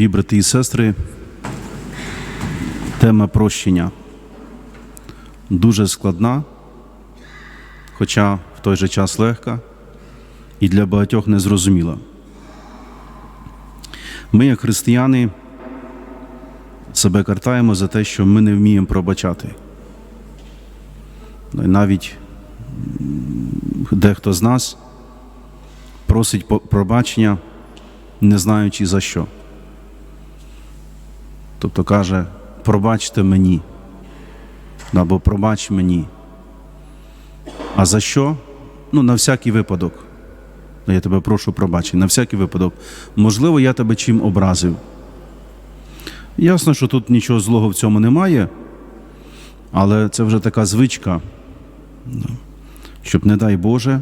Дорогі брати і сестри, тема прощення дуже складна, хоча в той же час легка і для багатьох незрозуміла. Ми, як християни, себе картаємо за те, що ми не вміємо пробачати. Ну, Навіть дехто з нас просить пробачення, не знаючи за що. Тобто каже, пробачте мені, або пробач мені. А за що? Ну, на всякий випадок. Ну, Я тебе прошу пробачення, на всякий випадок. Можливо, я тебе чим образив. Ясно, що тут нічого злого в цьому немає, але це вже така звичка, щоб, не дай Боже,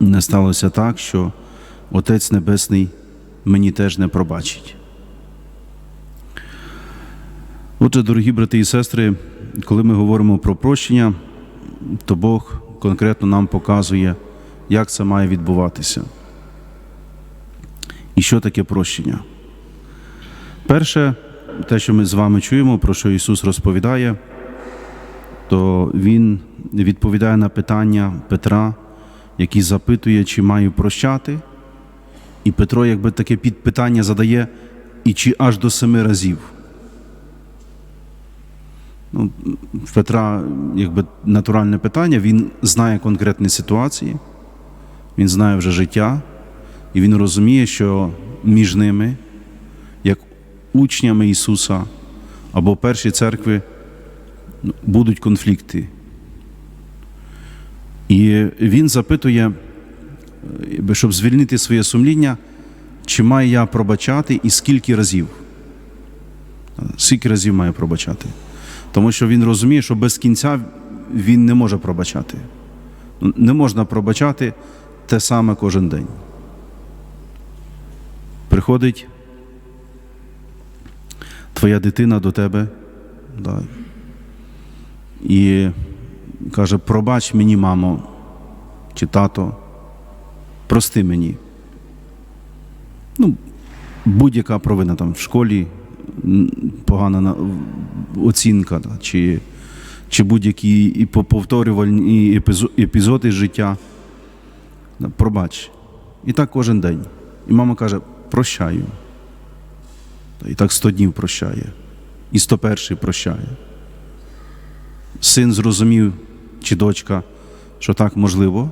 не сталося так, що Отець Небесний мені теж не пробачить. Отже, дорогі брати і сестри, коли ми говоримо про прощення, то Бог конкретно нам показує, як це має відбуватися. І що таке прощення? Перше, те, що ми з вами чуємо, про що Ісус розповідає, то Він відповідає на питання Петра, який запитує, чи маю прощати. І Петро, якби таке підпитання задає, і чи аж до семи разів. Ну, Петра якби натуральне питання, він знає конкретні ситуації, він знає вже життя, і він розуміє, що між ними, як учнями Ісуса або перші церкви, ну, будуть конфлікти. І він запитує, щоб звільнити своє сумління, чи маю я пробачати і скільки разів? Скільки разів маю пробачати? Тому що він розуміє, що без кінця він не може пробачати. Ну, Не можна пробачати те саме кожен день. Приходить твоя дитина до тебе да, і каже: пробач мені, мамо чи тато, прости мені. Ну, будь-яка провина там в школі, погана оцінка, чи, чи будь-які повторювальні епізоди життя. Пробач. І так кожен день. І мама каже: прощаю. І так сто днів прощає. І 101 прощає. Син зрозумів, чи дочка, що так можливо,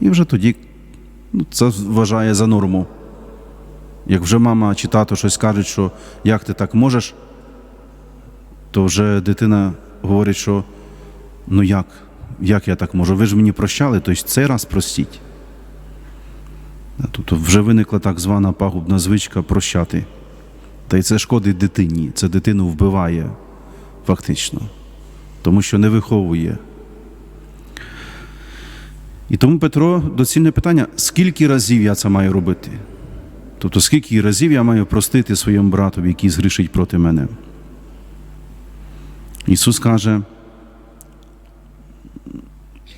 і вже тоді ну, це вважає за норму. Як вже мама чи тато щось кажуть, що як ти так можеш, то вже дитина говорить, що ну як, як я так можу? Ви ж мені прощали, то цей раз простіть. Тобто вже виникла так звана пагубна звичка прощати. Та й це шкодить дитині, це дитину вбиває фактично, тому що не виховує. І тому Петро доцільне питання: скільки разів я це маю робити? Тобто, скільки разів я маю простити своєму братові, який згрішить проти мене? Ісус каже,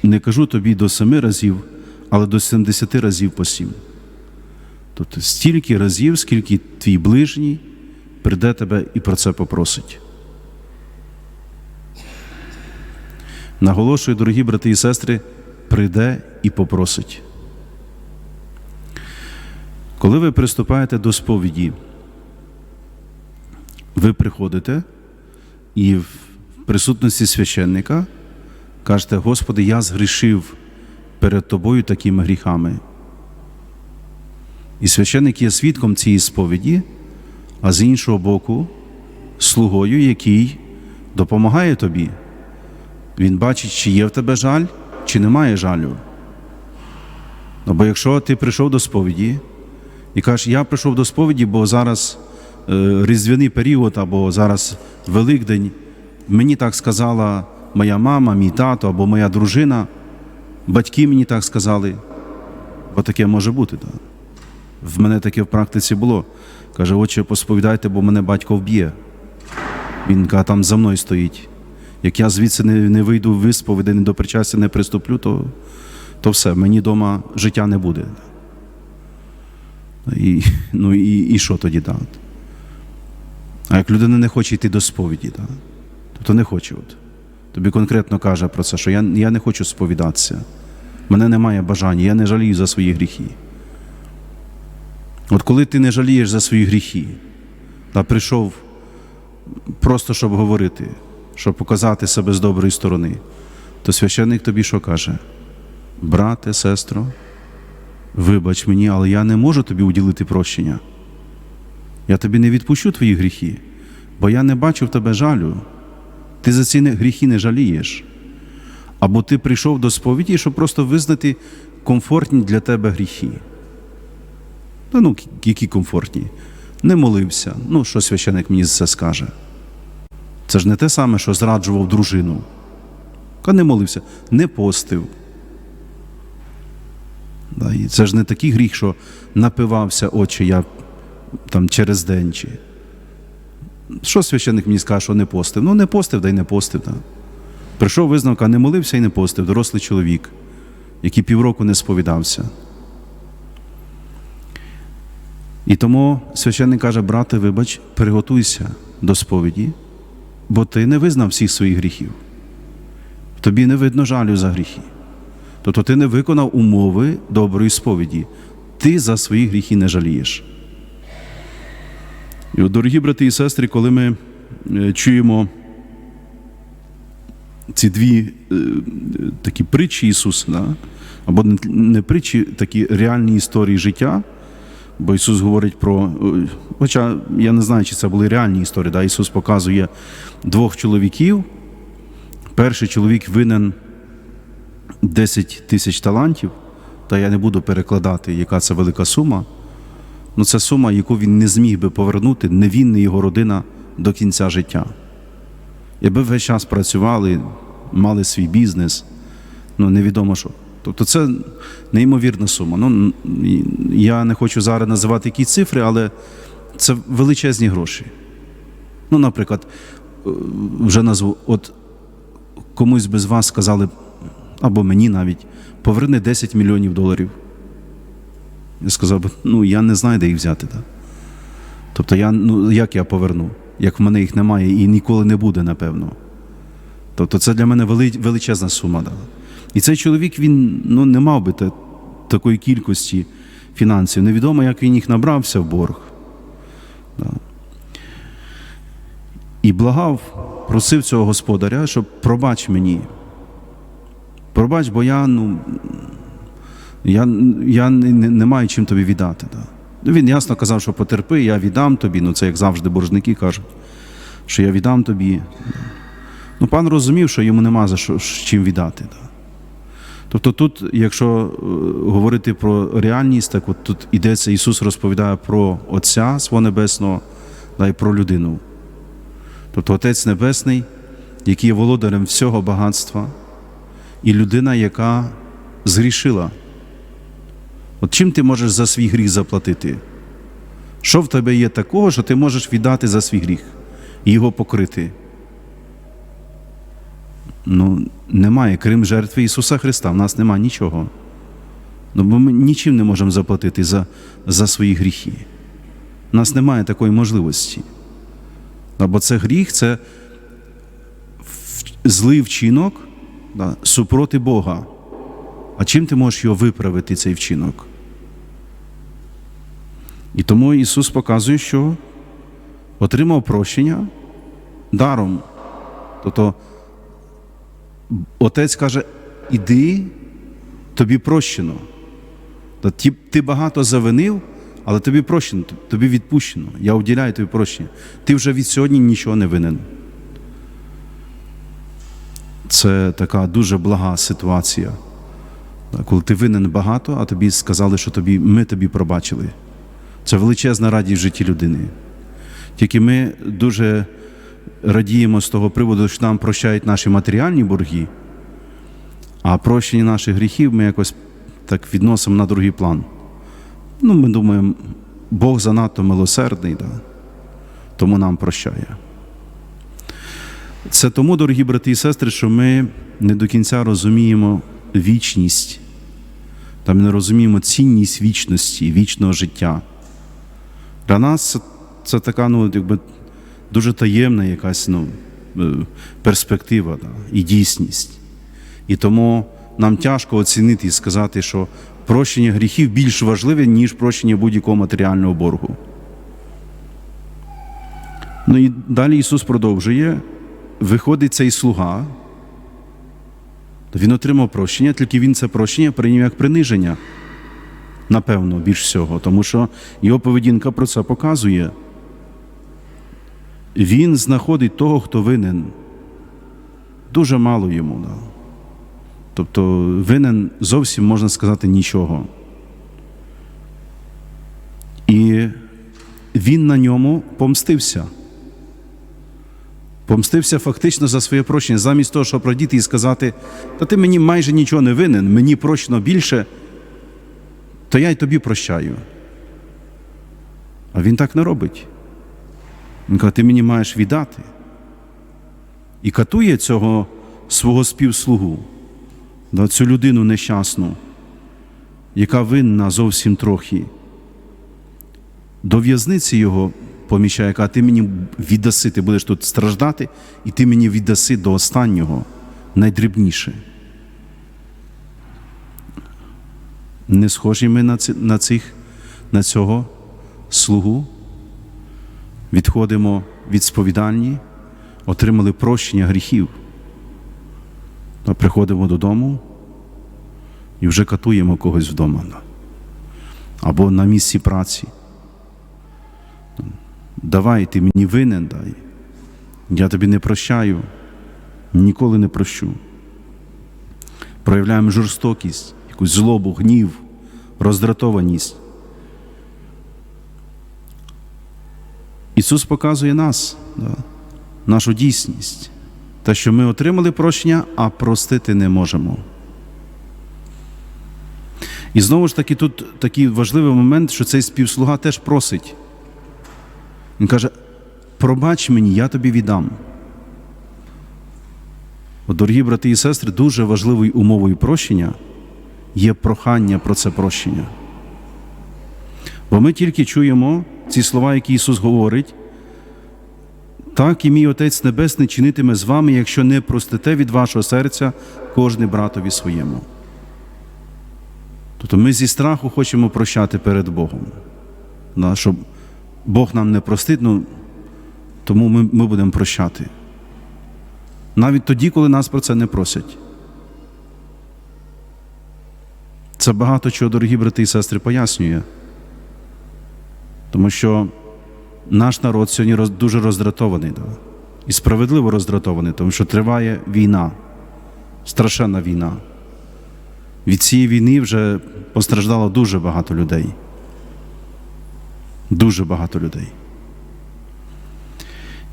не кажу тобі до семи разів, але до 70 разів по сім. Тобто стільки разів, скільки твій ближній прийде тебе і про це попросить. Наголошую, дорогі брати і сестри, прийде і попросить. Коли ви приступаєте до сповіді, ви приходите і в присутності священника кажете, Господи, я згрішив перед тобою такими гріхами. І священник є свідком цієї сповіді, а з іншого боку, слугою, який допомагає тобі. Він бачить, чи є в тебе жаль, чи немає жалю. Ну, Бо якщо ти прийшов до сповіді і кажеш, я прийшов до сповіді, бо зараз е, різдвяний період або зараз Великдень, мені так сказала моя мама, мій тато або моя дружина, батьки мені так сказали, бо таке може бути. Так? В мене таке в практиці було. Каже, отче, посповідайте, бо мене батько вб'є. Він каже, там за мною стоїть. Як я звідси не, не вийду в висповіді, не до причастя не приступлю, то, то все, мені вдома життя не буде. І, ну, і, і що тоді? Да? А як людина не хоче йти до сповіді, да? тобто не хоче. От. Тобі конкретно каже про це, що я, я не хочу сповідатися. Мене немає бажання, я не жалію за свої гріхи. От коли ти не жалієш за свої гріхи, та прийшов просто щоб говорити, щоб показати себе з доброї сторони, то священник тобі що каже? Брате, сестро, вибач мені, але я не можу тобі уділити прощення. Я тобі не відпущу твої гріхи, бо я не бачу в тебе жалю. Ти за ці гріхи не жалієш. Або ти прийшов до сповіді, щоб просто визнати комфортні для тебе гріхи. Та ну, які комфортні. Не молився. Ну, що священик мені за це скаже? Це ж не те саме, що зраджував дружину. Ка не молився, не постив. Да, і це ж не такий гріх, що напивався, очі я там через день. Чи... Що священик мені скаже, що не постив? Ну, не постив, да й не постив. Да. Прийшов висновок, а не молився і не постив, дорослий чоловік, який півроку не сповідався. І тому священник каже, брате, вибач, приготуйся до сповіді, бо ти не визнав всіх своїх гріхів. Тобі не видно жалю за гріхи. Тобто ти не виконав умови доброї сповіді. Ти за свої гріхи не жалієш. І от, дорогі брати і сестри, коли ми е, чуємо ці дві е, такі притчі Ісуса, да? або не- притчі, такі реальні історії життя, бо Ісус говорить про. е, Хоча я не знаю, чи це були реальні історії. Да? Ісус показує двох чоловіків. Перший чоловік винен 10 тисяч талантів, та я не буду перекладати, яка це велика сума. Ну, це сума, яку він не зміг би повернути, не він, не його родина до кінця життя. Якби весь час працювали, мали свій бізнес, ну невідомо що. Тобто це неймовірна сума. Ну, я не хочу зараз називати які цифри, але це величезні гроші. Ну, наприклад, е, вже назву, от комусь би з вас сказали, або мені навіть, поверни 10 мільйонів доларів. Я сказав би, ну я не знаю, де їх взяти. Да? Тобто, я, ну, як я поверну, як в мене їх немає і ніколи не буде, напевно. Тобто це для мене вели, величезна сума. Да? І цей чоловік він ну, не мав би та, такої кількості фінансів. Невідомо, як він їх набрався в борг. Да. І благав, просив цього господаря, щоб пробач мені. Пробач, бо я, ну, я, я не, не, не маю чим тобі віддати. Да. Ну, Він ясно казав, що потерпи, я віддам тобі. Ну, це як завжди боржники кажуть, що я віддам тобі. Ну, пан розумів, що йому нема за що чим віддати. Да. Тобто тут, якщо е, говорити про реальність, так от тут йдеться, Ісус розповідає про Отця свого Небесного да, і про людину. Тобто Отець Небесний, який є володарем всього багатства, і людина, яка згрішила. От чим ти можеш за свій гріх заплатити? Що в тебе є такого, що ти можеш віддати за свій гріх і його покрити? Ну, немає, крім жертви Ісуса Христа, в нас немає нічого. Ну, бо ми нічим не можемо заплатити за, за свої гріхи. У нас немає такої можливості. Да, Бо це гріх, це злий вчинок да, супроти Бога. А чим ти можеш його виправити, цей вчинок? І тому Ісус показує, що отримав прощення даром. Тобто Отець каже: іди, тобі прощено. Ті- Ти багато завинив, але тобі прощено, тобі відпущено. Я уділяю тобі прощення. Ти вже від сьогодні нічого не винен. Це така дуже блага ситуація. Коли ти винен багато, а тобі сказали, що тобі, ми тобі пробачили. Це величезна радість в житті людини. Тільки ми дуже радіємо з того приводу, що нам прощають наші матеріальні борги, а прощення наших гріхів ми якось так відносимо на другий план. Ну, ми думаємо, Бог занадто милосердний, да? тому нам прощає. Це тому, дорогі брати і сестри, що ми не до кінця розуміємо вічність, та ми не розуміємо цінність вічності, вічного життя Для нас це, це така, ну, якби дуже таємна якась ну, е, перспектива да, і дійсність. І тому нам тяжко оцінити і сказати, що прощення гріхів більш важливе, ніж прощення будь-якого матеріального боргу. Ну і далі Ісус продовжує. Виходить цей слуга, він отримав прощення, тільки він це прощення прийняв як приниження. Напевно, більш всього, тому що його поведінка про це показує. Він знаходить того, хто винен. Дуже мало йому. Да. Тобто винен зовсім можна сказати нічого. І він на ньому помстився. Помстився фактично за своє прощення, замість того, щоб радіти і сказати, та ти мені майже нічого не винен, мені прощено більше, то я й тобі прощаю. А він так не робить. Він каже, ти мені маєш віддати. І катує цього свого співслугу, цю людину нещасну, яка винна зовсім трохи. До в'язниці його поміщає, яка ти мені віддаси, ти будеш тут страждати, і ти мені віддаси до останнього, найдрібніше. Не схожі ми на, ці, на, цих, на цього слугу. Відходимо від сповідальні, отримали прощення гріхів. А приходимо додому і вже катуємо когось вдома. Або на місці праці. Давай, ти мені винен дай. Я тобі не прощаю, ніколи не прощу. Проявляємо жорстокість, якусь злобу, гнів, роздратованість. Ісус показує нас, да, нашу дійсність, те, що ми отримали прощення, а простити не можемо. І знову ж таки, тут такий важливий момент, що цей співслуга теж просить. Він каже: пробач мені, я тобі віддам. От, дорогі брати і сестри, дуже важливою умовою прощення є прохання про це прощення. Бо ми тільки чуємо ці слова, які Ісус говорить, так і мій Отець Небесний чинитиме з вами, якщо не простите від вашого серця кожне братові своєму. Тобто ми зі страху хочемо прощати перед Богом. Щоб Бог нам не простить, ну, тому ми, ми будемо прощати. Навіть тоді, коли нас про це не просять. Це багато чого, дорогі брати і сестри, пояснює. Тому що наш народ сьогодні роз, дуже роздратований да? і справедливо роздратований, тому що триває війна, страшенна війна. Від цієї війни вже постраждало дуже багато людей. Дуже багато людей.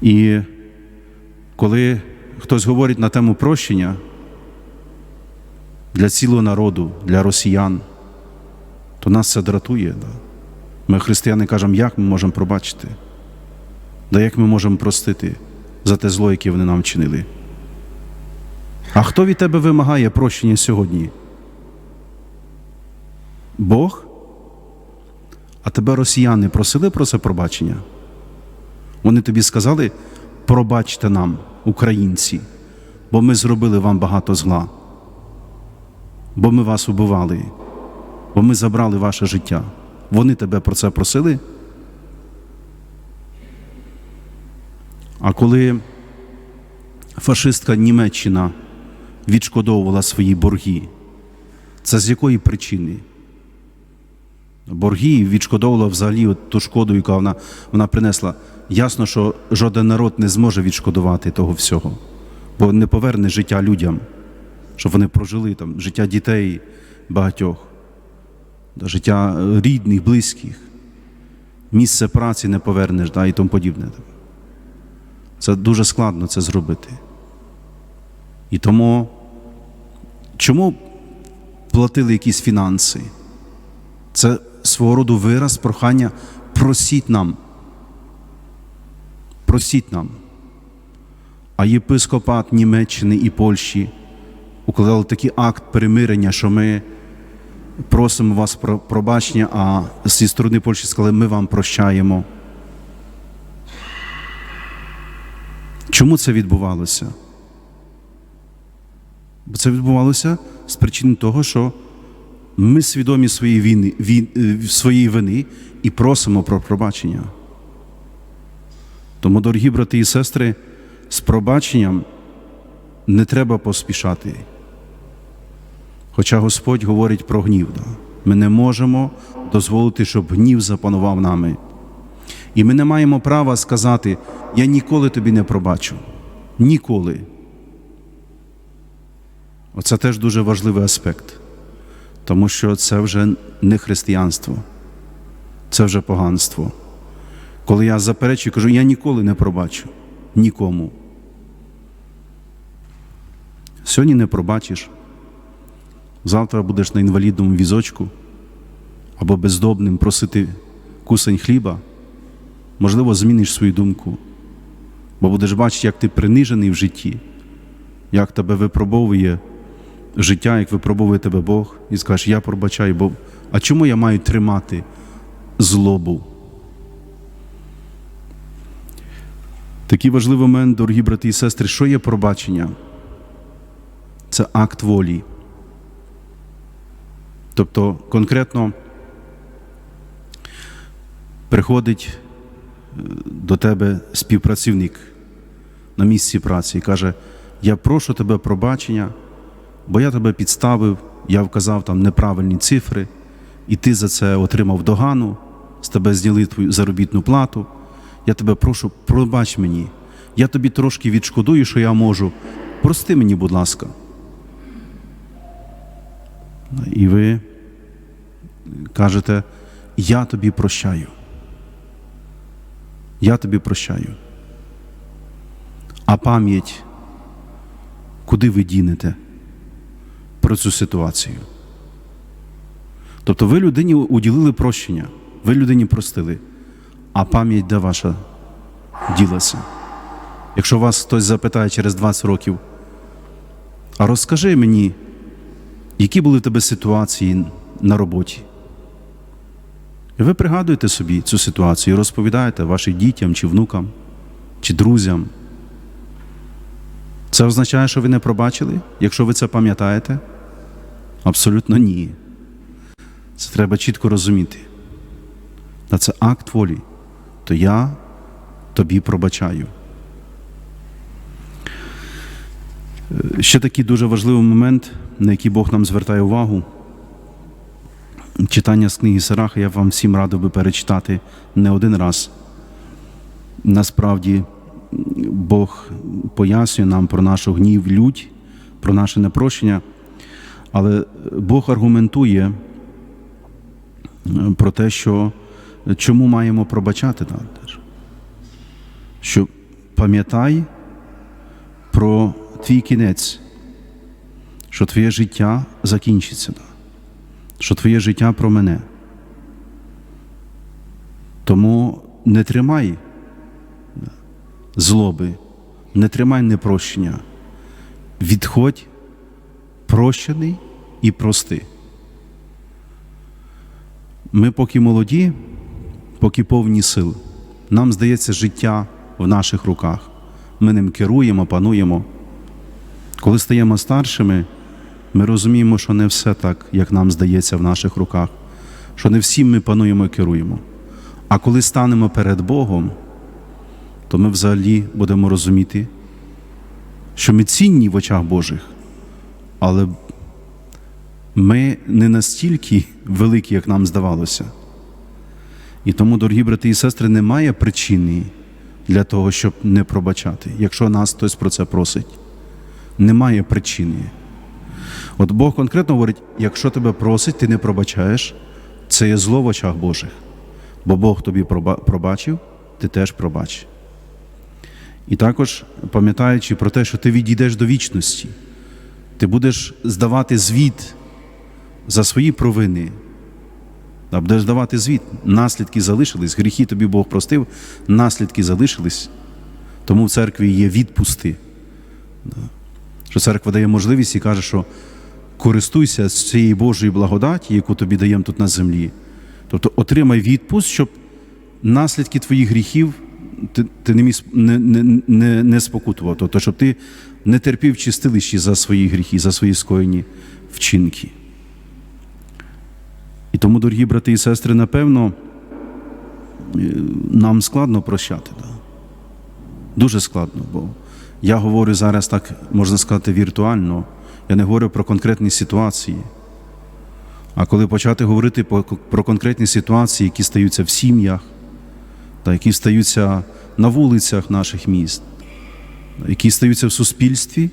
І коли хтось говорить на тему прощення для цілого народу, для росіян, то нас це дратує. Да? Ми, християни, кажемо, як ми можемо пробачити, да як ми можемо простити за те зло, яке вони нам вчинили. А хто від тебе вимагає прощення сьогодні? Бог? А тебе росіяни просили про це пробачення? Вони тобі сказали, пробачте нам, українці, бо ми зробили вам багато зла, бо ми вас убивали, бо ми забрали ваше життя. Вони тебе про це просили? А коли фашистська Німеччина відшкодовувала свої борги, це з якої причини? Борги і відшкодовувала взагалі от ту шкоду, яку вона, вона принесла. Ясно, що жоден народ не зможе відшкодувати того всього, бо не поверне життя людям, щоб вони прожили там життя дітей багатьох, життя рідних, близьких, місце праці не повернеш да, і тому подібне. Це дуже складно це зробити. І тому чому платили якісь фінанси? Це свого роду вираз прохання просіть нам. Просіть нам. А єпископат Німеччини і Польщі укладали такий акт примирення, що ми просимо вас про пробачення, а зі сторони Польщі сказали, ми вам прощаємо. Чому це відбувалося? Бо це відбувалося з причин того, що ми свідомі своєї війни, він, е, своєї вини і просимо про пробачення. Тому, дорогі брати і сестри, з пробаченням не треба поспішати. Хоча Господь говорить про гнів. Да? Ми не можемо дозволити, щоб гнів запанував нами. І ми не маємо права сказати, я ніколи тобі не пробачу. Ніколи. Оце теж дуже важливий аспект, тому що це вже не християнство, це вже поганство. Коли я заперечую, кажу, я ніколи не пробачу. Нікому. Сьогодні не пробачиш, завтра будеш на інвалідному візочку або бездобним просити кусень хліба, можливо, зміниш свою думку, бо будеш бачити, як ти принижений в житті, як тебе випробовує життя, як випробовує тебе Бог, і скажеш, я пробачаю, бо а чому я маю тримати злобу? Такий важливий момент, дорогі брати і сестри, що є пробачення? Це акт волі. Тобто конкретно приходить е, до тебе співпрацівник на місці праці і каже: Я прошу тебе пробачення, бо я тебе підставив, я вказав там неправильні цифри, і ти за це отримав догану, з тебе зняли твою заробітну плату. Я тебе прошу, пробач мені. Я тобі трошки відшкодую, що я можу. Прости мені, будь ласка. І ви кажете, я тобі прощаю. Я тобі прощаю. А пам'ять, куди ви дінете про цю ситуацію? Тобто ви людині уділили прощення, ви людині простили, а пам'ять де ваша ділася? Якщо вас хтось запитає через 20 років, а розкажи мені, які були в тебе ситуації на роботі? І ви пригадуєте собі цю ситуацію і розповідаєте вашим дітям чи внукам, чи друзям. Це означає, що ви не пробачили, якщо ви це пам'ятаєте? Абсолютно ні. Це треба чітко розуміти. Та це акт волі, то я тобі пробачаю. Ще такий дуже важливий момент, на який Бог нам звертає увагу. Читання з книги Сараха я вам всім радив би перечитати не один раз. Насправді, Бог пояснює нам про нашу гнів, лють, про наше непрощення, але Бог аргументує про те, що чому маємо пробачати. теж. Що пам'ятай про твій кінець, що твоє життя закінчиться, що твоє життя про мене. Тому не тримай злоби, не тримай непрощення. Відходь прощений і прости. Ми поки молоді, поки повні сил, нам здається життя в наших руках. Ми ним керуємо, пануємо. Коли стаємо старшими, ми розуміємо, що не все так, як нам здається в наших руках, що не всім ми пануємо і керуємо. А коли станемо перед Богом, то ми взагалі будемо розуміти, що ми цінні в очах Божих, але ми не настільки великі, як нам здавалося. І тому, дорогі брати і сестри, немає причини для того, щоб не пробачати, якщо нас хтось про це просить. Немає причини. От Бог конкретно говорить: якщо тебе просить, ти не пробачаєш, це є зло в очах Божих. Бо Бог тобі пробачив, ти теж пробач. І також пам'ятаючи про те, що ти відійдеш до вічності, ти будеш здавати звіт за свої провини. А Будеш давати звіт. Наслідки залишились, гріхи тобі Бог простив, наслідки залишились. Тому в церкві є відпусти. Що церква дає можливість і каже, що користуйся з цієї Божої благодаті, яку тобі даємо тут на землі. Тобто отримай відпуст, щоб наслідки твоїх гріхів ти, ти не, міг, не, не, не, не спокутував. Тобто, щоб ти не терпів чистилищі за свої гріхи, за свої скоєні вчинки. І тому, дорогі брати і сестри, напевно, е, нам складно прощати. Да? Дуже складно, бо я говорю зараз так, можна сказати, віртуально. Я не говорю про конкретні ситуації. А коли почати говорити про конкретні ситуації, які стаються в сім'ях, які стаються на вулицях наших міст, які стаються в суспільстві,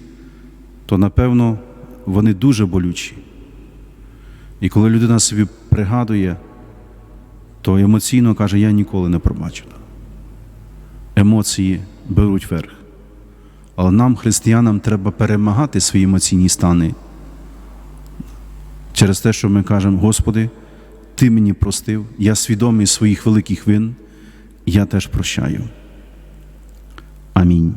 то напевно вони дуже болючі. І коли людина собі пригадує, то емоційно каже, я ніколи не пробачу. Емоції беруть верх. Але нам, християнам, треба перемагати свої емоційні стани через те, що ми кажемо, Господи, Ти мені простив, я свідомий своїх великих вин, я теж прощаю. Амінь.